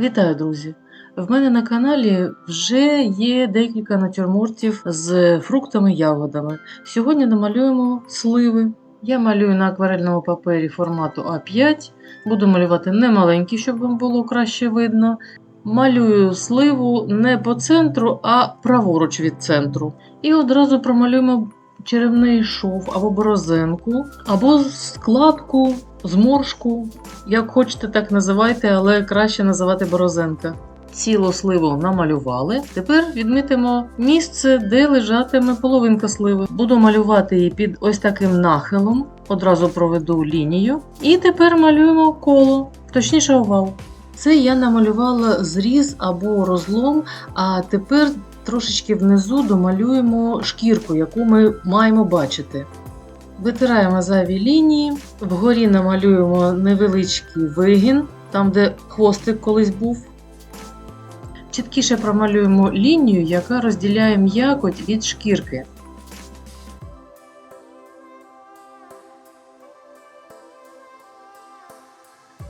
Вітаю, друзі! В мене на каналі вже є декілька натюрмортів з фруктами ягодами. Сьогодні намалюємо сливи. Я малюю на акварельному папері формату А5. Буду малювати не маленький, щоб вам було краще видно. Малюю сливу не по центру, а праворуч від центру. І одразу промалюємо черевний шов або борозенку, або складку, зморшку. Як хочете, так називайте, але краще називати борозенка. Цілу сливу намалювали. Тепер відмітимо місце, де лежатиме половинка сливи. Буду малювати її під ось таким нахилом. Одразу проведу лінію. І тепер малюємо коло, точніше овал. Це я намалювала зріз або розлом, а тепер трошечки внизу домалюємо шкірку, яку ми маємо бачити. Витираємо зайві лінії, вгорі намалюємо невеличкий вигін, там де хвостик колись був. Чіткіше промалюємо лінію, яка розділяє м'якоть від шкірки.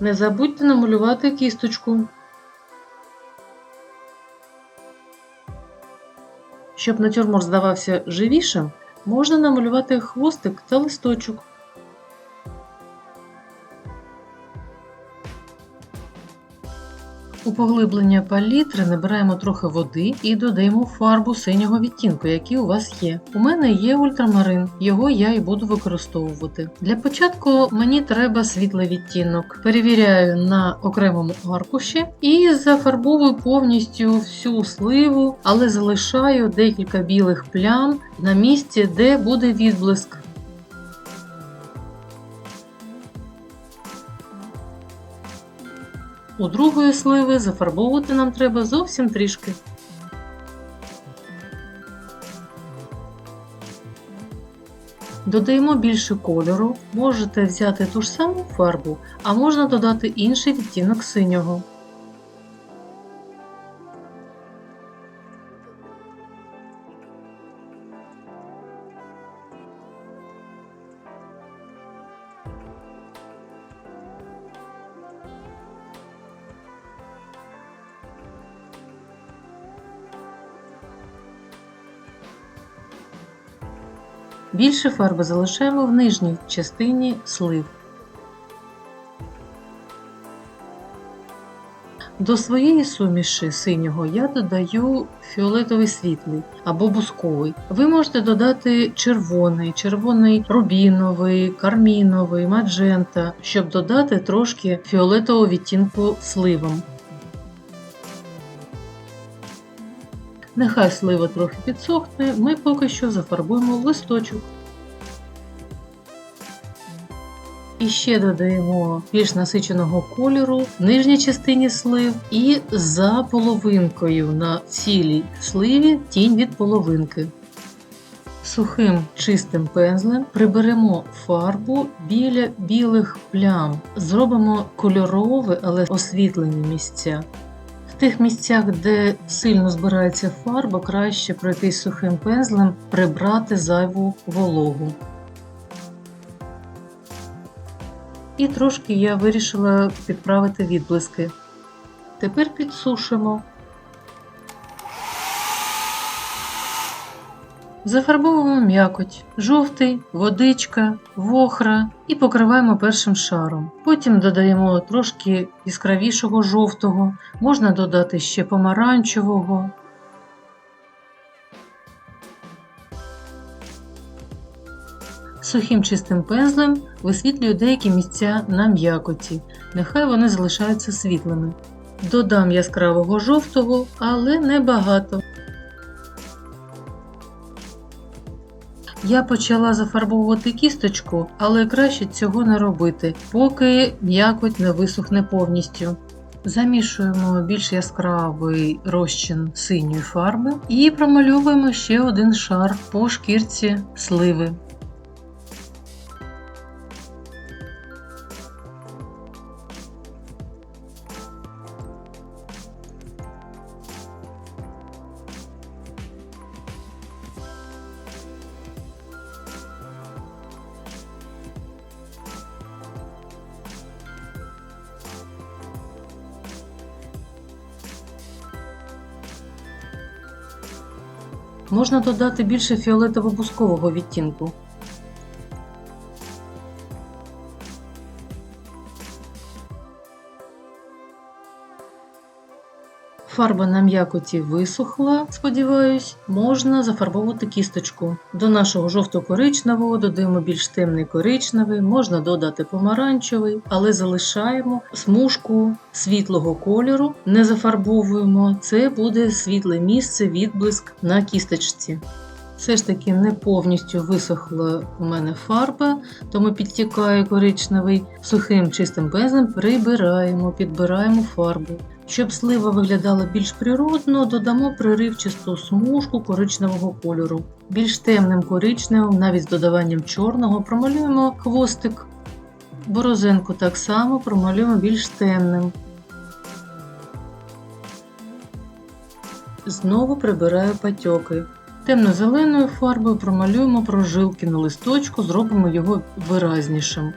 Не забудьте намалювати кісточку. Щоб натюрморт здавався живішим, можна намалювати хвостик та листочок. У поглиблення палітри набираємо трохи води і додаємо фарбу синього відтінку, який у вас є. У мене є ультрамарин, його я і буду використовувати. Для початку мені треба світлий відтінок. Перевіряю на окремому аркуші і зафарбовую повністю всю сливу, але залишаю декілька білих плям на місці, де буде відблиск. У другої сливи зафарбовувати нам треба зовсім трішки. Додаємо більше кольору, можете взяти ту ж саму фарбу, а можна додати інший відтінок синього. Більше фарби залишаємо в нижній частині слив. До своєї суміші синього я додаю фіолетовий світлий або бусковий. Ви можете додати червоний, червоний рубіновий, карміновий, маджента, щоб додати трошки фіолетового відтінку сливам. Нехай слива трохи підсохне, ми поки що зафарбуємо листочок. І ще додаємо більш насиченого кольору в нижній частині слив і за половинкою на цілій сливі тінь від половинки. Сухим чистим пензлем приберемо фарбу біля білих плям. Зробимо кольорові, але освітлені місця. Тих місцях, де сильно збирається фарба, краще пройтись сухим пензлем, прибрати зайву вологу. І трошки я вирішила підправити відблиски. Тепер підсушимо. Зафарбовуємо м'якоть, жовтий, водичка, вохра і покриваємо першим шаром. Потім додаємо трошки яскравішого жовтого, можна додати ще помаранчевого. Сухим чистим пензлем висвітлюю деякі місця на м'якоті, нехай вони залишаються світлими. Додам яскравого жовтого, але не Я почала зафарбовувати кісточку, але краще цього не робити, поки м'якоть не висохне повністю. Замішуємо більш яскравий розчин синьої фарби і промальовуємо ще один шар по шкірці сливи. Можна додати більше фіолетово-бускового відтінку. Фарба на м'якоті висохла, сподіваюсь, можна зафарбовувати кісточку. До нашого жовто-коричневого додаємо більш темний коричневий, можна додати помаранчевий, але залишаємо смужку світлого кольору, не зафарбовуємо. Це буде світле місце, відблиск на кісточці. Все ж таки не повністю висохла у мене фарба, тому підтікає коричневий сухим чистим пензлем, прибираємо, підбираємо фарбу. Щоб слива виглядала більш природно, додамо приривчасту смужку коричневого кольору. Більш темним коричневим, навіть з додаванням чорного, промалюємо хвостик. Борозенку так само промалюємо більш темним. Знову прибираю патьоки. Темно-зеленою фарбою промалюємо прожилки на листочку, зробимо його виразнішим.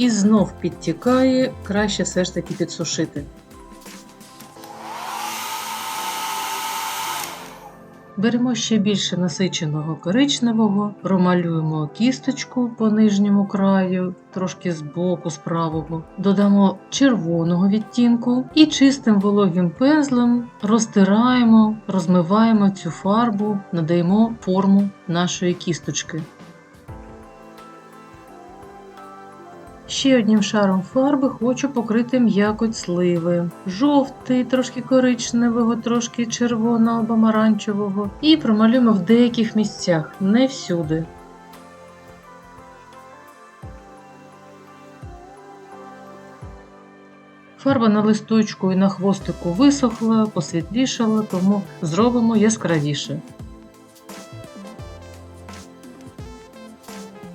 І знов підтікає, краще все ж таки підсушити. Беремо ще більше насиченого коричневого, промалюємо кісточку по нижньому краю, трошки з боку, з правого, додамо червоного відтінку і чистим вологим пензлем розтираємо, розмиваємо цю фарбу, надаємо форму нашої кісточки. Ще одним шаром фарби хочу покрити м'якоть сливи. Жовтий, трошки коричневого, трошки червоного, помаранчевого. І промалюємо в деяких місцях, не всюди. Фарба на листочку і на хвостику висохла, посвітлішала, тому зробимо яскравіше.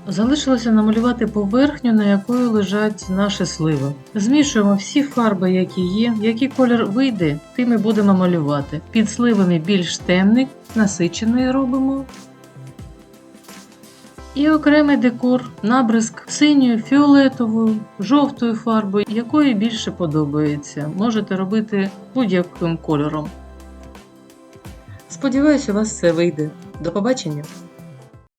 Залишилося намалювати поверхню, на якої лежать наші сливи. Змішуємо всі фарби, які є. Який колір вийде, тим і будемо малювати. Під сливами більш темний, насичений робимо. І окремий декор, набризк синьою, фіолетовою, жовтою фарбою, якої більше подобається. Можете робити будь-яким кольором. Сподіваюся, у вас все вийде. До побачення!